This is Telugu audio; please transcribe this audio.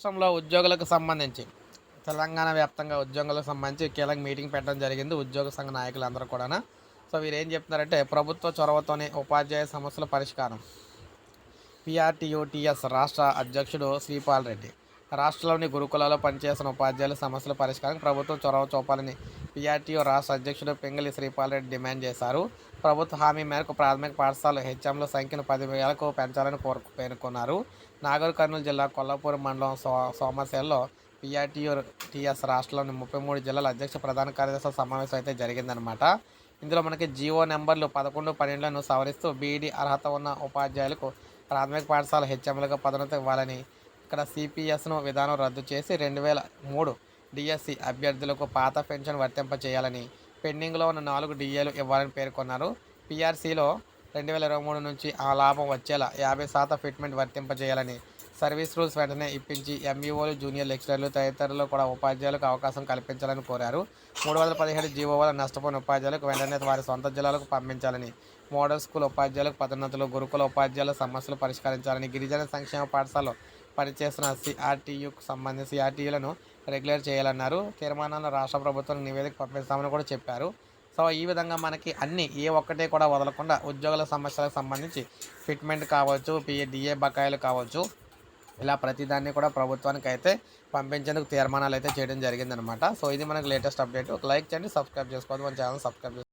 రాష్ట్రంలో ఉద్యోగులకు సంబంధించి తెలంగాణ వ్యాప్తంగా ఉద్యోగులకు సంబంధించి కీలక మీటింగ్ పెట్టడం జరిగింది. ఉద్యోగ సంఘ నాయకులందరూ కూడా సో వీరు ఏం చెప్తున్నారంటే ప్రభుత్వ చొరవతోనే ఉపాధ్యాయ సమస్యల పరిష్కారం. పిఆర్టీయూటీఎస్ రాష్ట్ర అధ్యక్షుడు శ్రీపాల్ రెడ్డి. రాష్ట్రంలోని గురుకులాల్లో పనిచేస్తున్న ఉపాధ్యాయుల సమస్యల పరిష్కారం ప్రభుత్వం చొరవ చూపాలని పీఆర్టీఓ రాష్ట్ర అధ్యక్షుడు పెంగళి శ్రీపాల్రెడ్డి డిమాండ్ చేశారు. ప్రభుత్వ హామీ మేరకు ప్రాథమిక పాఠశాల హెచ్ఎంల సంఖ్యను పదివేలకు పెంచాలని కోరు పేర్కొన్నారు. నాగర్ కర్నూలు జిల్లా కొల్లాపూర్ మండలం సో సోమశేల్లో పీఆర్టీఓ టీఎస్ రాష్ట్రంలోని ముప్పై మూడు జిల్లాల అధ్యక్ష ప్రధాన కార్యదర్శి సమావేశం అయితే జరిగిందనమాట ఇందులో మనకి జీవో నెంబర్లు పదకొండు పన్నెండులను సవరిస్తూ బీఈడీ అర్హత ఉన్న ఉపాధ్యాయులకు ప్రాథమిక పాఠశాల హెచ్ఎంలుగా పదోన్నతి ఇవ్వాలని ఇక్కడ సిపిఎస్ను విధానం రద్దు చేసి రెండు వేల మూడు డిఎస్సి అభ్యర్థులకు పాత పెన్షన్ వర్తింపచేయాలని పెండింగ్లో ఉన్న నాలుగు డిఏలు ఇవ్వాలని పేర్కొన్నారు. పిఆర్సీలో రెండు వేల ఇరవై మూడు నుంచి ఆ లాభం వచ్చేలా యాభై శాతం ఫిట్మెంట్ వర్తింపజేయాలని సర్వీస్ రూల్స్ వెంటనే ఇప్పించి ఎంఈఓలు జూనియర్ లెక్చరర్లు తదితరులు కూడా ఉపాధ్యాయులకు అవకాశం కల్పించాలని కోరారు. మూడు వందల పదిహేడు జీవోల నష్టపోయిన ఉపాధ్యాయులకు వెంటనే వారి సొంత జిల్లాలకు పంపించాలని మోడల్ స్కూల్ ఉపాధ్యాయులకు పదోన్నతులు గురుకుల ఉపాధ్యాయుల సమస్యలు పరిష్కరించాలని గిరిజన సంక్షేమ పాఠశాలలో పనిచేస్తున్న సిఆర్టీయుకు సంబంధించి సిఆర్టీయులను రెగ్యులర్ చేయాలన్నారు. తీర్మానాలను రాష్ట్ర ప్రభుత్వం నివేదిక పంపిస్తామని కూడా చెప్పారు. సో ఈ విధంగా మనకి అన్ని ఏ ఒక్కటే కూడా వదలకుండా ఉద్యోగుల సమస్యలకు సంబంధించి ఫిట్మెంట్ కావచ్చు పిఏ డిఏ బకాయిలు కావచ్చు ఇలా ప్రతిదాన్ని కూడా ప్రభుత్వానికి అయితే పంపించేందుకు తీర్మానాలు అయితే చేయడం జరిగిందనమాట సో ఇది మనకు లేటెస్ట్ అప్డేట్. లైక్ చేయండి సబ్స్క్రైబ్ చేసుకోవద్దు. మన ఛానల్ సబ్స్క్రైబ్